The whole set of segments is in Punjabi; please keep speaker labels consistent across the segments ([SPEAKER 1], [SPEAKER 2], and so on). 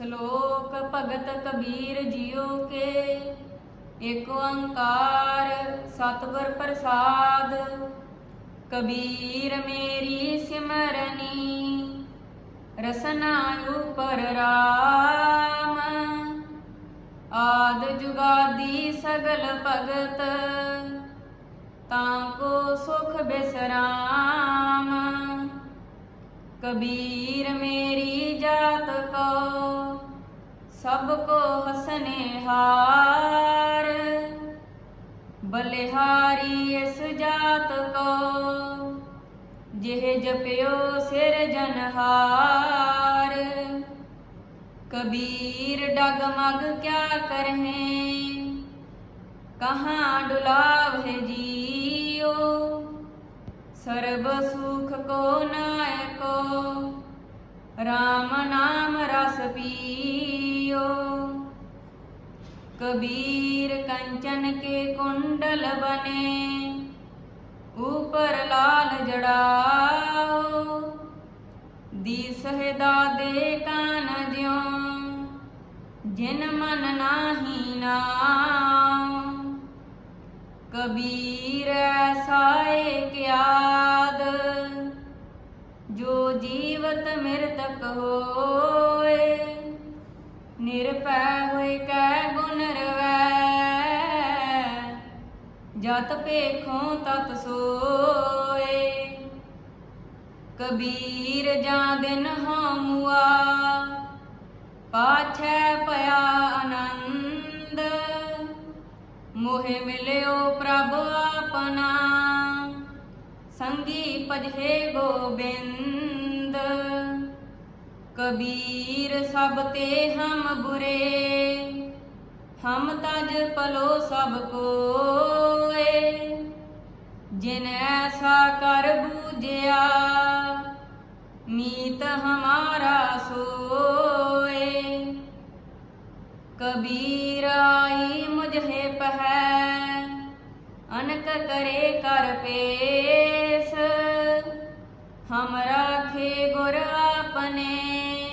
[SPEAKER 1] ਸ਼ਲੋਕ ਭਗਤ ਕਬੀਰ ਜੀਓ ਕੇ ਏਕ ਓੰਕਾਰ ਸਤਿਗੁਰ ਪ੍ਰਸਾਦ। ਕਬੀਰ ਮੇਰੀ ਸਿਮਰਨੀ, ਰਸਨਾ ਉਪਰ ਰਾਮ। ਆਦ ਜੁਗਾਦੀ ਸਗਲ ਭਗਤ, ਤਾਂ ਕੋ ਸੁਖ ਬਿਸਰਾਮ। ਕਬੀਰ ਮੇਰੀ ਸਭ ਕੋ ਹਸਨੇ ਹਾਰ, ਬਲਿਹਾਰੀ ਇਸ ਜਾਤ ਕੋ, ਜਿਹ ਜਪਿਓ ਸਿਰ ਜਨਹਾਰ। ਕਬੀਰ ਡਗਮਗ ਕਿਆ ਕਰਹਿ, ਕਹਾਂ ਡੁਲਾਵਹਿ ਜੀਓ। ਸਰਬ ਸੁਖ ਕੋ ਨਾਇਕੋ RAM ਨਾਮ ਰਸ ਪੀ ਪੀਓ ਕਬੀਰ ਕੰਚਨ ਕੇ ਕੁੰਡਲ ਬਨੇ ਊਪਰ ਲਾਲ ਜੜਾਓ। ਦੀਸਹਿ ਦਾਦੇ ਕਾਨ ਜਿਉ, ਜਿਨ ਮਨ ਨਾਹੀ ਨਾਉ। ਕਬੀਰ ਐਸਾ ਏਕ ਆਦ ਜੋ ਜੀਵਤ ਮਿਰਤਕ ਹੋਏ। ਨਿਰਭੈ ਹੋਏ ਕੈ ਗੁਣ ਰਵੈ। ਜਤ ਪੇਖੋਂ ਤਤ ਸੋਏ। ਕਬੀਰ ਜਾਂ ਦਿਨ ਹਮੁਆ ਪਾਛੈ ਪਿਆ ਆਨੰਦ। ਮੋਹਿ ਮਿਲਿਓ ਪ੍ਰਭ ਆਪਣਾ। ਸੰਗੀ ਭਜੇ ਗੋਬਿੰਦ। ਕਬੀਰ ਸਭ ਤੇ ਹਮ ਬੁਰੇ, ਹਮ ਤਜ ਪਲੋ ਸਭ ਕੋਏ। ਜਿਨ ਐਸਾ ਕਰ ਬੂਝਿਆ, ਮੀਤ ਹਮਾਰਾ ਸੋਏ। ਕਬੀਰ ਆਈ ਮੁਝੇ ਪਹਿ, ਅਨਕ ਕਰੇ ਕਰ ਪੇਸ। ਹਮ ਰਾਖੇ ਗੁਰ ਆਪਨੇ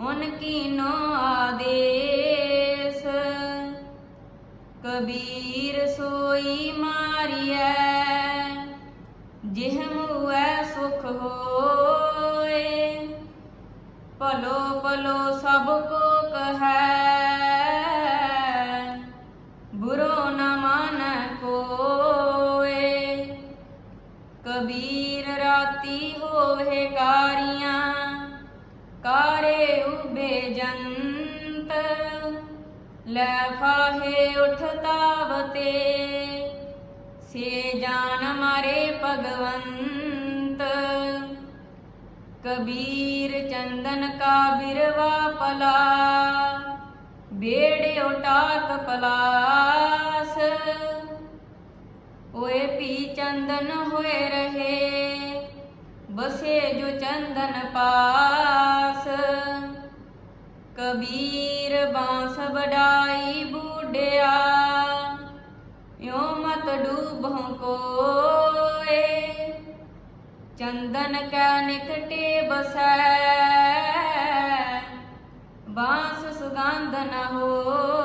[SPEAKER 1] ਉਨ ਕੀਨੋ ਆਦੇਸ। ਕਬੀਰ ਸੋਈ ਮਾਰੀਐ, ਜਿਹ ਮੁਐ ਸੁਖ ਹੋਏ। ਭਲੋ ਭਲੋ ਸਭ ਕੋ ਕਹੈ, ਬੁਰੋ ਨ ਮਨ ਕੋਏ। ਕਬੀਰ ਰਾਤੀ ਹੋਵੇ ਕਾਰੀਆਂ ਕਾਰੇ ਉਬੇ ਜੰਤ, ਲੈ ਫਾਹੇ ਉਠ ਸੇ ਜਾਨ ਮਾਰੇ ਭਗਵੰਤ, ਕਬੀਰ ਚੰਦਨ ਕਾ ਬਿਰਵਾ ਪਲਾ ਬੇੜੇ ਉਟਾਕ ਪਲਾਸ, ਓਏ ਪੀ ਚੰਦਨ ਹੋਏ ਰਹੇ। ਬਸੇ ਜੋ ਚੰਦਨ ਪਾ ਕਬੀਰ ਬਾਂਸ ਵਡਾਈ ਬੂਡਿਆ ਯੋ ਮਤ ਡੂਬਹੁ ਕੋਏ। ਚੰਦਨ ਕੈ ਨਿਕਟੇ ਬਸੈ, ਬਾਂਸ ਸੁਗੰਧ ਨ ਹੋਏ।